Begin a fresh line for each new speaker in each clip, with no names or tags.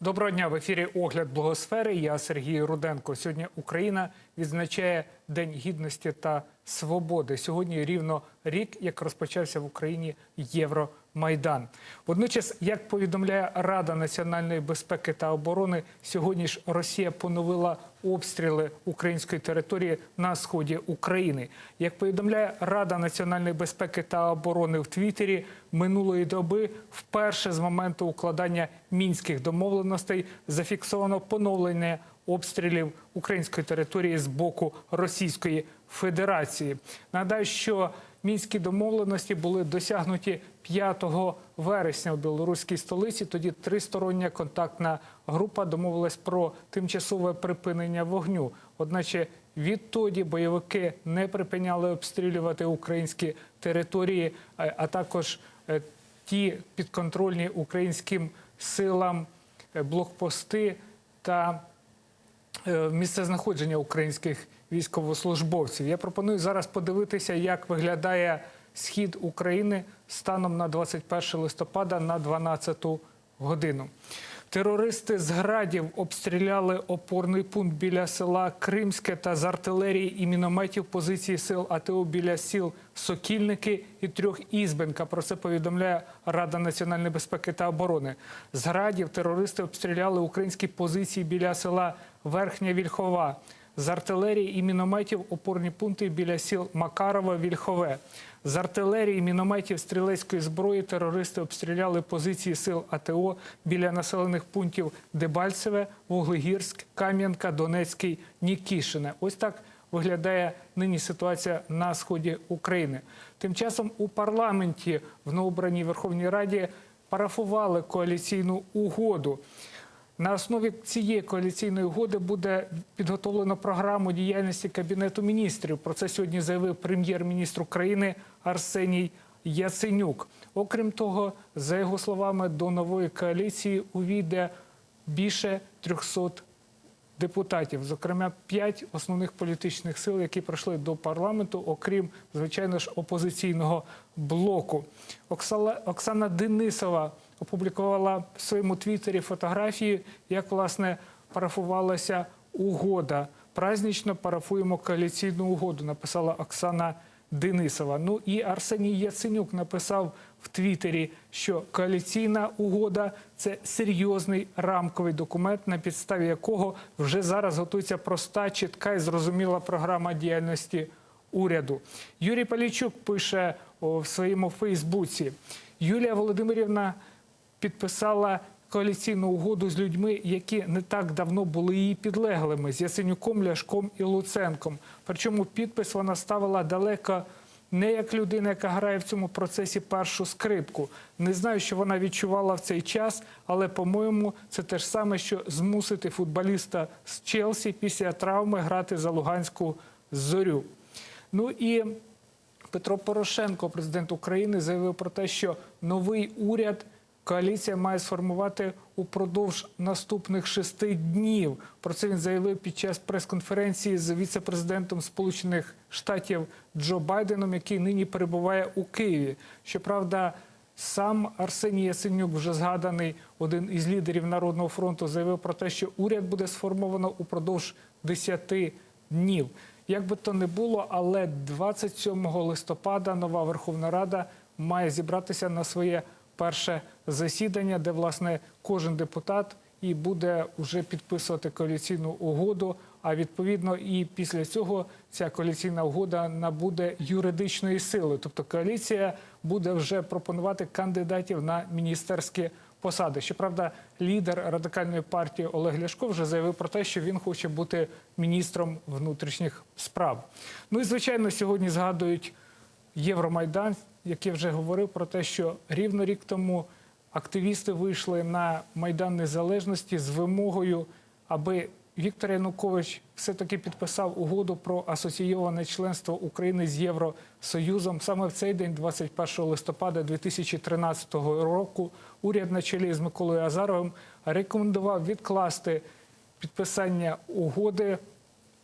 Доброго дня в ефірі Огляд Благосфери. Я Сергій Руденко. Сьогодні Україна відзначає День гідності та свободи. Сьогодні рівно рік, як розпочався в Україні Євромайдан. Водночас, як повідомляє Рада національної безпеки та оборони, сьогодні ж Росія поновила обстріли української території на сході України. Як повідомляє Рада національної безпеки та оборони в Твіттері, минулої доби вперше з моменту укладання мінських домовленостей зафіксовано поновлення обстрілів української території з боку Російської Федерації. Нагадаю, що мінські домовленості були досягнуті 5 вересня у білоруській столиці. Тоді тристороння контактна група домовилась про тимчасове припинення вогню. Одначе відтоді бойовики не припиняли обстрілювати українські території, а а також е, ті підконтрольні українським силам е, блокпости та е, місце знаходження українських військовослужбовців. Я пропоную зараз подивитися, як виглядає схід України станом на 21 листопада на 12 годину. Терористи з градів обстріляли опорний пункт біля села Кримське та з артилерії і мінометів позиції сил АТО біля сіл Сокільники і трьох Ізбенка. Про це повідомляє Рада національної безпеки та оборони. З градів терористи обстріляли українські позиції біля села Верхня Вільхова. З артилерії і мінометів опорні пункти біля сіл Макарова, Вільхове. З артилерії мінометів стрілецької зброї терористи обстріляли позиції сил АТО біля населених пунктів Дебальцеве, Вуглегірськ, Кам'янка, Донецький, Нікішине. Ось так виглядає нині ситуація на сході України. Тим часом у парламенті в новобраній Верховній Раді парафували коаліційну угоду. На основі цієї коаліційної угоди буде підготовлено програму діяльності Кабінету міністрів. Про це сьогодні заявив прем'єр-міністр України Арсеній Яценюк. Окрім того, за його словами, до нової коаліції увійде більше 300 депутатів, зокрема п'ять основних політичних сил, які прийшли до парламенту, окрім звичайно ж опозиційного блоку. Оксала- Оксана Денисова опублікувала в своєму твіттері фотографії, як власне парафувалася угода. Празднично парафуємо коаліційну угоду. Написала Оксана Денисова. Ну і Арсеній Яценюк написав в Твіттері, що коаліційна угода це серйозний рамковий документ, на підставі якого вже зараз готується проста, чітка і зрозуміла програма діяльності уряду. Юрій Палійчук пише о, в своєму Фейсбуці: Юлія Володимирівна підписала коаліційну угоду з людьми, які не так давно були її підлеглими з Ясенюком, Ляшком і Луценком. Причому підпис вона ставила далеко. Не як людина, яка грає в цьому процесі першу скрипку. Не знаю, що вона відчувала в цей час, але, по-моєму, це те ж саме, що змусити футболіста з Челсі після травми грати за Луганську зорю. Ну і Петро Порошенко, президент України, заявив про те, що новий уряд коаліція має сформувати упродовж наступних шести днів. Про це він заявив під час прес-конференції з віце-президентом Сполучених Штатів Джо Байденом, який нині перебуває у Києві. Щоправда, сам Арсеній Яценюк, вже згаданий один із лідерів Народного фронту, заявив про те, що уряд буде сформовано упродовж 10 днів. Як би то не було, але 27 листопада нова Верховна Рада має зібратися на своє перше засідання, де власне кожен депутат і буде вже підписувати коаліційну угоду. А відповідно, і після цього ця коаліційна угода набуде юридичної сили. Тобто коаліція буде вже пропонувати кандидатів на міністерські посади. Щоправда, лідер радикальної партії Олег Ляшко вже заявив про те, що він хоче бути міністром внутрішніх справ. Ну і звичайно, сьогодні згадують Євромайдан, який вже говорив про те, що рівно рік тому активісти вийшли на Майдан Незалежності з вимогою, аби Віктор Янукович все-таки підписав угоду про асоційоване членство України з Євросоюзом. Саме в цей день, 21 листопада 2013 року, уряд на чолі з Миколою Азаровим рекомендував відкласти підписання угоди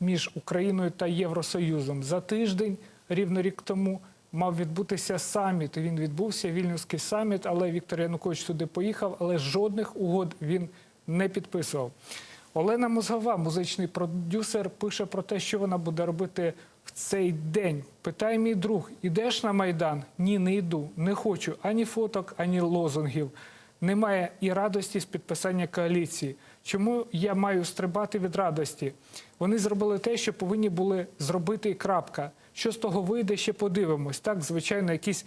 між Україною та Євросоюзом. За тиждень, рівно рік тому, мав відбутися саміт. Він відбувся, Вільнюський саміт, але Віктор Янукович туди поїхав, але жодних угод він не підписував. Олена Мозгова, музичний продюсер, пише про те, що вона буде робити в цей день. Питає мій друг: ідеш на майдан? Ні, не йду. Не хочу ані фоток, ані лозунгів. Немає і радості з підписання коаліції. Чому я маю стрибати від радості? Вони зробили те, що повинні були зробити і крапка. Що з того вийде, ще подивимось. Так, звичайно, якісь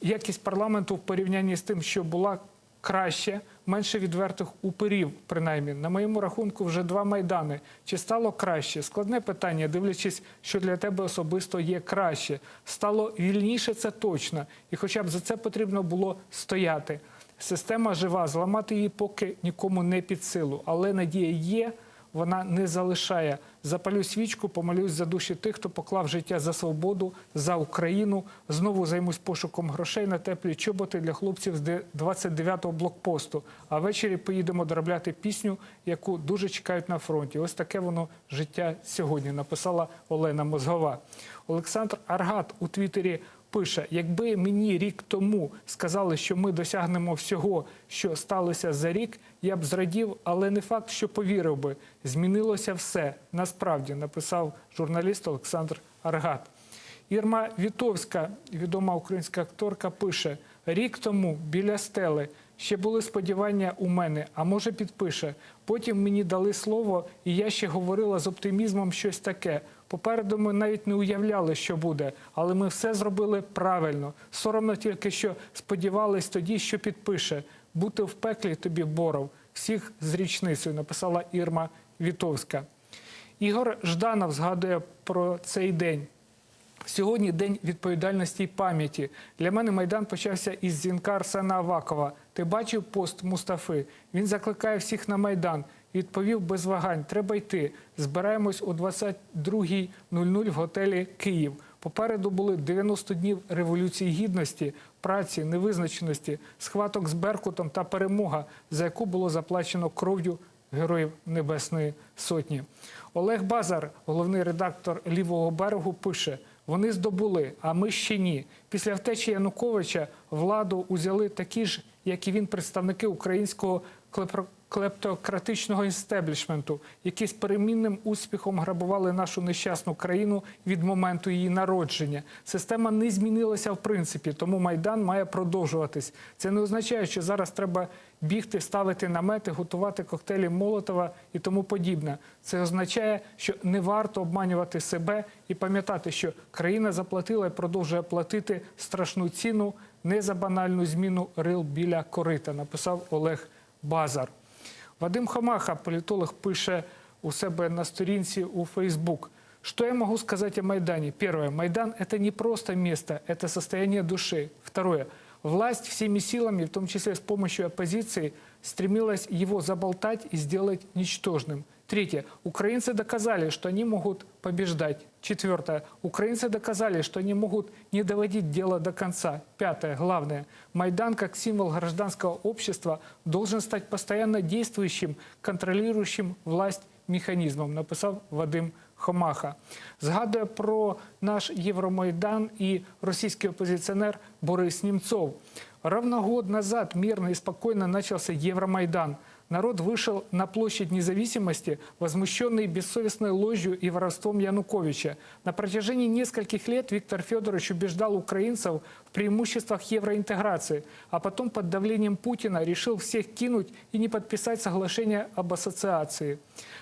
якість парламенту в порівнянні з тим, що була краще, менше відвертих уперів, принаймні. На моєму рахунку вже два майдани. Чи стало краще? Складне питання, дивлячись, що для тебе особисто є краще. Стало вільніше, це точно. І хоча б за це потрібно було стояти. Система жива, зламати її поки нікому не під силу. Але надія є, вона не залишає. Запалю свічку, помолюсь за душі тих, хто поклав життя за свободу, за Україну. Знову займусь пошуком грошей на теплі чоботи для хлопців з 29-го блокпосту. А ввечері поїдемо доробляти пісню, яку дуже чекають на фронті. Ось таке воно життя сьогодні. Написала Олена Мозгова. Олександр Аргат у Твіттері пише: якби мені рік тому сказали, що ми досягнемо всього, що сталося за рік, я б зрадів, але не факт, що повірив би. Змінилося все. Насправді написав журналіст Олександр Аргат. Ірма Вітовська, відома українська акторка, пише: рік тому біля стели ще були сподівання у мене, а може підпише. Потім мені дали слово, і я ще говорила з оптимізмом щось таке. Попереду ми навіть не уявляли, що буде, але ми все зробили правильно. Соромно тільки що сподівались тоді, що підпише. Бути в пеклі тобі боров. Всіх з річницею написала Ірма Вітовська. Ігор Жданов згадує про цей день. Сьогодні день відповідальності і пам'яті. Для мене майдан почався із дзвінка Арсена Авакова. Ти бачив пост Мустафи? Він закликає всіх на майдан. Відповів без вагань: треба йти. Збираємось о 22.00 в готелі Київ. Попереду були 90 днів революції гідності, праці, невизначеності, схваток з Беркутом та перемога, за яку було заплачено кров'ю героїв Небесної Сотні. Олег Базар, головний редактор лівого берегу, пише: вони здобули, а ми ще ні. Після втечі Януковича владу узяли такі ж, як і він, представники українського клептократичного істеблішменту, які з перемінним успіхом грабували нашу нещасну країну від моменту її народження. Система не змінилася в принципі, тому майдан має продовжуватись. Це не означає, що зараз треба бігти, ставити намети, готувати коктейлі Молотова і тому подібне. Це означає, що не варто обманювати себе і пам'ятати, що країна заплатила і продовжує платити страшну ціну не за банальну зміну рил біля корита. Написав Олег Базар. Вадим Хамаха, політолог, пише у себе на сторінці у Фейсбук. Что я могу сказать о Майдане? Первое. Майдан – это не просто место, это состояние души. Второе. Власть всеми силами, в том числе с помощью оппозиции, стремилась его заболтать и сделать ничтожным. Третье. Украинцы доказали, что они могут побеждать. Четвертое. Украинцы доказали, что они могут не доводить дело до конца. Пятое. Главное. Майдан как символ гражданского общества должен стать постоянно действующим, контролирующим власть механізмом, написав Вадим Хомаха. Згадує про наш Євромайдан і російський опозиционер Борис Немцов. Ровно год назад мирно и спокойно начался Евромайдан. Народ вышел на площадь независимости, возмущенный бессовестной ложью и воровством Януковича. На протяжении нескольких лет Виктор Федорович убеждал украинцев в преимуществах евроинтеграции, а потом под давлением Путина решил всех кинуть и не подписать соглашение об ассоциации.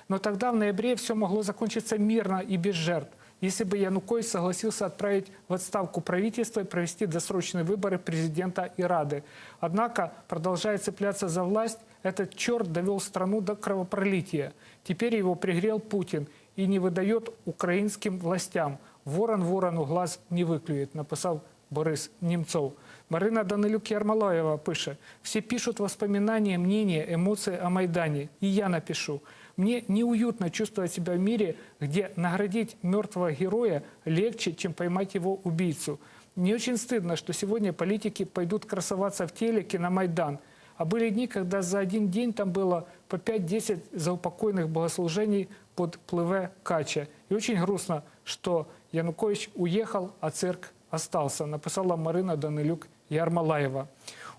Но тогда в ноябре все могло закончиться мирно и без жертв если бы Янукович согласился отправить в отставку правительство и провести досрочные выборы президента и Рады. Однако, продолжая цепляться за власть, этот черт довел страну до кровопролития. Теперь его пригрел Путин и не выдает украинским властям. Ворон ворону глаз не выклюет, написал Борис Немцов. Марина Данилюк Ярмолаева пише: все пишут воспоминания, мнения, эмоции о Майдане. И я напишу. Мне неуютно чувствовать себя в мире, где наградить мертвого героя легче, чем поймать его убийцу. Мне очень стыдно, что сегодня политики пойдут красоваться в телеке на Майдан. А были дни, когда за один день там было по 5-10 заупокойных богослужений под плыве Кача. И очень грустно, что Янукович уехал, а цирк остался, написала Марина Данилюк Ярмолаєва.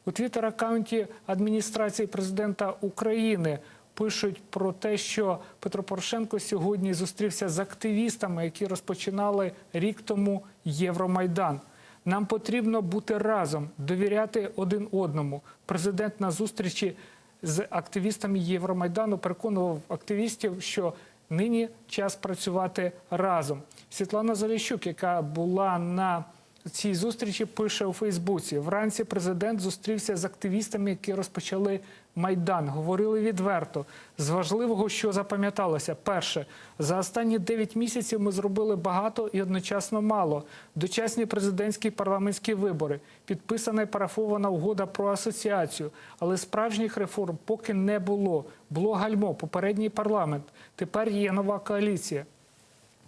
У твіттер-аккаунті адміністрації президента України пишуть про те, що Петро Порошенко сьогодні зустрівся з активістами, які розпочинали рік тому Євромайдан. Нам потрібно бути разом, довіряти один одному. Президент на зустрічі з активістами Євромайдану переконував активістів, що нині час працювати разом. Світлана Заліщук, яка була на цій зустрічі, пише у Фейсбуці: вранці президент зустрівся з активістами, які розпочали майдан. Говорили відверто з важливого, що запам'яталося. Перше, за останні 9 місяців ми зробили багато і одночасно мало. Дочасні президентські парламентські вибори, підписана і парафована угода про асоціацію. Але справжніх реформ поки не було. Було гальмо, попередній парламент. Тепер є нова коаліція.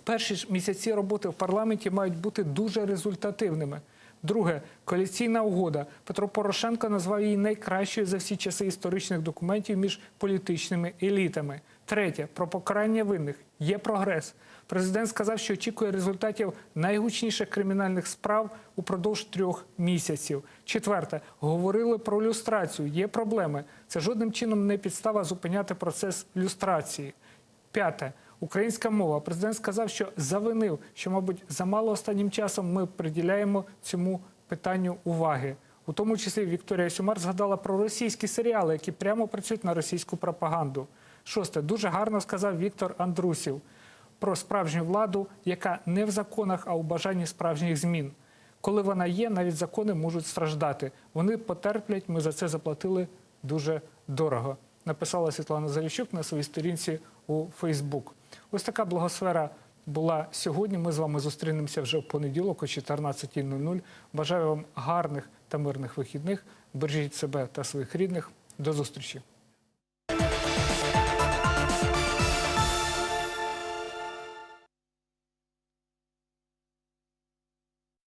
Перші ж місяці роботи в парламенті мають бути дуже результативними. Друге, коаліційна угода. Петро Порошенко назвав її найкращою за всі часи історичних документів між політичними елітами. Третє про покарання винних є прогрес. Президент сказав, що очікує результатів найгучніших кримінальних справ упродовж трьох місяців. Четверте, говорили про люстрацію. Є проблеми. Це жодним чином не підстава зупиняти процес люстрації. П'яте. Українська мова. Президент сказав, що завинив, що, мабуть, замало останнім часом ми приділяємо цьому питанню уваги. У тому числі Вікторія Сюмар згадала про російські серіали, які прямо працюють на російську пропаганду. Шосте. Дуже гарно сказав Віктор Андрусів про справжню владу, яка не в законах, а у бажанні справжніх змін. Коли вона є, навіть закони можуть страждати. Вони потерплять, ми за це заплатили дуже дорого. Написала Світлана Заліщук на своїй сторінці у Фейсбук. Ось така благосфера була сьогодні. Ми з вами зустрінемося вже в понеділок о 14.00. Бажаю вам гарних та мирних вихідних. Бережіть себе та своїх рідних. До зустрічі.